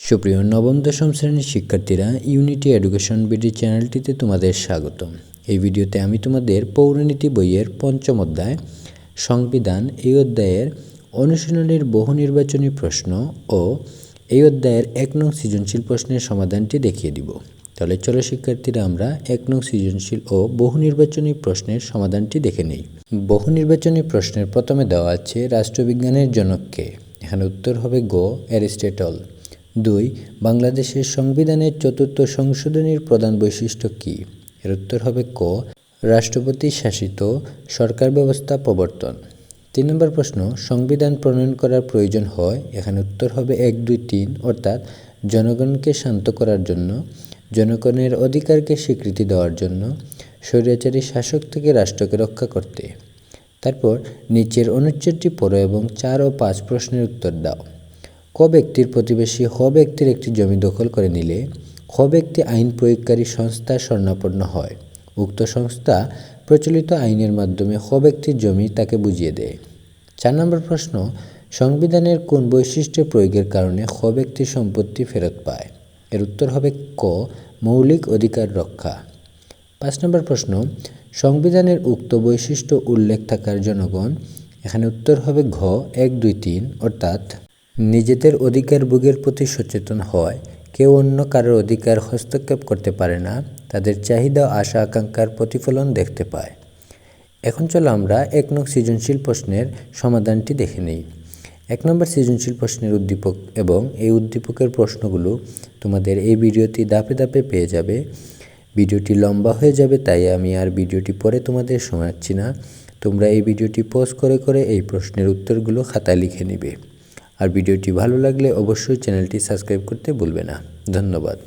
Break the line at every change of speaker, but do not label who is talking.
সুপ্রিয় নবম, দশম শ্রেণির শিক্ষার্থীরা ইউনিটি এডুকেশন বিডি চ্যানেলটিতে তোমাদের স্বাগতম। এই ভিডিওতে আমি তোমাদের পৌরনীতি বইয়ের পঞ্চম অধ্যায়, সংবিধান, এই অধ্যায়ের অনুশীলনের বহু নির্বাচনী প্রশ্ন ও এই অধ্যায়ের এক নং সৃজনশীল প্রশ্নের সমাধানটি দেখিয়ে দিব। তাহলে চলো শিক্ষার্থীরা, আমরা এক নং সৃজনশীল ও বহু নির্বাচনী প্রশ্নের সমাধানটি দেখে নেই। বহু নির্বাচনী প্রশ্নের প্রথমে দেওয়া আছে রাষ্ট্রবিজ্ঞানের জনককে এখানে উত্তর হবে গো অ্যারিস্টেটল। দুই, বাংলাদেশের সংবিধানের চতুর্থ সংশোধনীর প্রধান বৈশিষ্ট্য কী? এর উত্তর হবে ক, রাষ্ট্রপতি শাসিত, সরকার ব্যবস্থা প্রবর্তন। তিন নম্বর প্রশ্ন, সংবিধান প্রণয়ন করার প্রয়োজন হয়, এখানে উত্তর হবে এক, দুই, তিন, অর্থাৎ জনগণকে শান্ত করার জন্য, জনগণের অধিকারকে স্বীকৃতি দেওয়ার জন্য, স্বৈরাচারী শাসক থেকে রাষ্ট্রকে রক্ষা করতে। তারপর, নিচের অনুচ্ছেদটি পড়ো এবং চার ও পাঁচ প্রশ্নের উত্তর দাও। ক ব্যক্তির প্রতিবেশী হ ব্যক্তির একটি জমি দখল করে নিলে খ ব্যক্তি আইন প্রয়োগকারী সংস্থা স্বর্ণাপন্ন হয়। উক্ত সংস্থা প্রচলিত আইনের মাধ্যমে হ ব্যক্তির জমি তাকে বুঝিয়ে দেয়। চার নম্বর প্রশ্ন, সংবিধানের কোন বৈশিষ্ট্য প্রয়োগের কারণে খ ব্যক্তির সম্পত্তি ফেরত পায়? এর উত্তর হবে ক, মৌলিক অধিকার রক্ষা। পাঁচ নম্বর প্রশ্ন, সংবিধানের উক্ত বৈশিষ্ট্য উল্লেখ থাকার জনগণ, এখানে উত্তর হবে ঘ, এক দুই তিন, অর্থাৎ নিজেদের অধিকার ভোগের প্রতি সচেতন হয়। কেউ অন্য কারোর অধিকার হস্তক্ষেপ করতে পারে না, তাদের চাহিদা, আশা, আকাঙ্ক্ষার প্রতিফলন দেখতে পায়। এখন চলো আমরা এক নং সৃজনশীল প্রশ্নের সমাধানটি দেখে নিই। এক নম্বর সৃজনশীল প্রশ্নের উদ্দীপক এবং এই উদ্দীপকের প্রশ্নগুলো তোমাদের এই ভিডিওটি দাপে দাপে পেয়ে যাবে। ভিডিওটি লম্বা হয়ে যাবে, তাই আমি আর ভিডিওটি পরে তোমাদের শোনাচ্ছি না। তোমরা এই ভিডিওটি পজ করে করে এই প্রশ্নের উত্তরগুলো খাতায় লিখে নিবে। আর ভিডিওটি ভালো লাগলে অবশ্যই চ্যানেলটি সাবস্ক্রাইব করতে ভুলবে না। ধন্যবাদ।